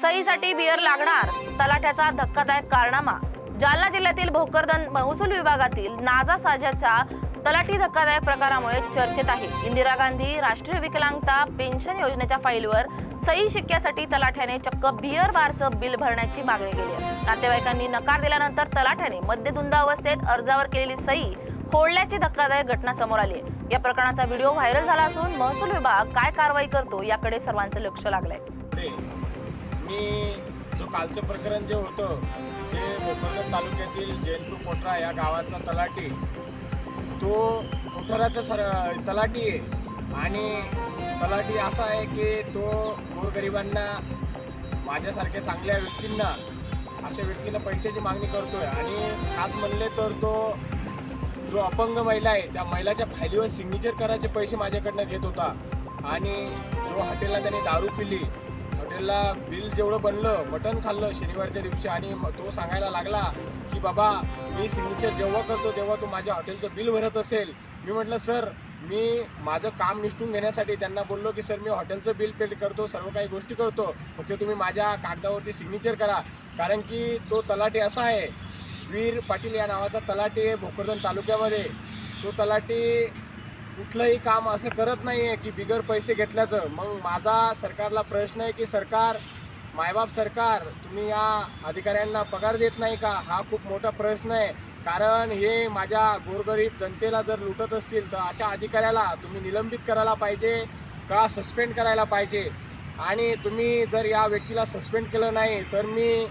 सहीसाठी beer लागणार. तलाठ्याचा धक्कादायक कारनामा. जालना जिल्ह्यातील भोकरदन महसूल विभागातील नाजा साज्याचा तलाठी धक्कादायक प्रकारामुळे चर्चेत आहे. इंदिरा गांधी राष्ट्रीय विकलांगता पेन्शन योजनेच्या फाईलवर सही शिक्क्यासाठी तलाठ्याने चक्क बियर बारचं बिल भरण्याची मागणी केली आहे. नातेवाईकांनी नकार दिल्यानंतर तलाठ्याने मद्यधुंद अवस्थेत अर्जावर केलेली सही खोडल्याची धक्कादायक घटना समोर आली आहे. या प्रकरणाचा व्हिडिओ व्हायरल झाला असून महसूल विभाग काय कारवाई करतो याकडे सर्वांचं लक्ष लागलंय. मी जो कालचं प्रकरण जे होतं जे भोकरदन तालुक्यातील जैनपूर कोठरा या गावाचा तलाठी तो कोठाराचा सर तलाठी आहे. आणि तलाठी असा आहे की तो गोरगरिबांना माझ्यासारख्या चांगल्या व्यक्तींना अशा व्यक्तींना पैशाची मागणी करतोय. आणि खास म्हणले तर तो जो अपंग महिला आहे त्या महिलाच्या फायलीवर सिग्नेचर करायचे पैसे माझ्याकडनं घेत होता. आणि जो हॉटेलला त्याने दारू पिली हॉटेलला बिल जेवढं बनलं मटण खाल्लं शनिवारच्या दिवशी आणि मग तो सांगायला लागला की बाबा मी सिग्नेचर जेव्हा करतो तेव्हा तू माझ्या हॉटेलचं बिल भरत असेल. मी म्हटलं सर मी माझं काम निष्ठून घेण्यासाठी त्यांना बोललो की सर मी हॉटेलचं बिल पेड करतो सर्व काही गोष्टी करतो. फक्त तुम्ही माझ्या कागदावरती सिग्नेचर करा. कारण की तो तलाठी असा आहे वीर पाटील या नावाचा तलाठी आहे भोकरदन तालुक्यामध्ये. तो तलाठी कुठलंही काम असं करत नाही आहे की बिगर पैसे घेतल्याचं. मग माझा सरकारला प्रश्न आहे की सरकार मायबाप सरकार तुम्ही या अधिकाऱ्यांना पगार देत नाही का? हा खूप मोठा प्रश्न आहे. कारण हे माझ्या गोरगरीब जनतेला जर लुटत असतील तर अशा अधिकाऱ्याला तुम्ही निलंबित करायला पाहिजे का सस्पेंड करायला पाहिजे? आणि तुम्ही जर या व्यक्तीला सस्पेंड केलं नाही तर मी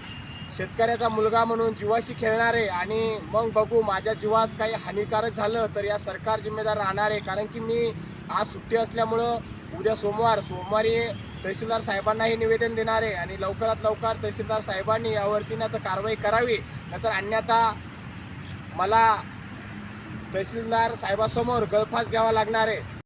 शेतकऱ्याचा मुलगा म्हणून जीवाशी खेळणार आहे आणि मग बघू माझ्या जीवास काही हानिकारक झालं तर या सरकार जिम्मेदार राहणार. आहे कारण की मी आज सुट्टी असल्यामुळं उद्या सोमवार सोमवारी तहसीलदार साहेबांनाही निवेदन देणार आहे आणि लवकरात लवकर तहसीलदार साहेबांनी यावरती ना तर कारवाई करावी नाहीतर अन्यथा मला तहसीलदार साहेबासमोर गळफास घ्यावा लागणार. आहे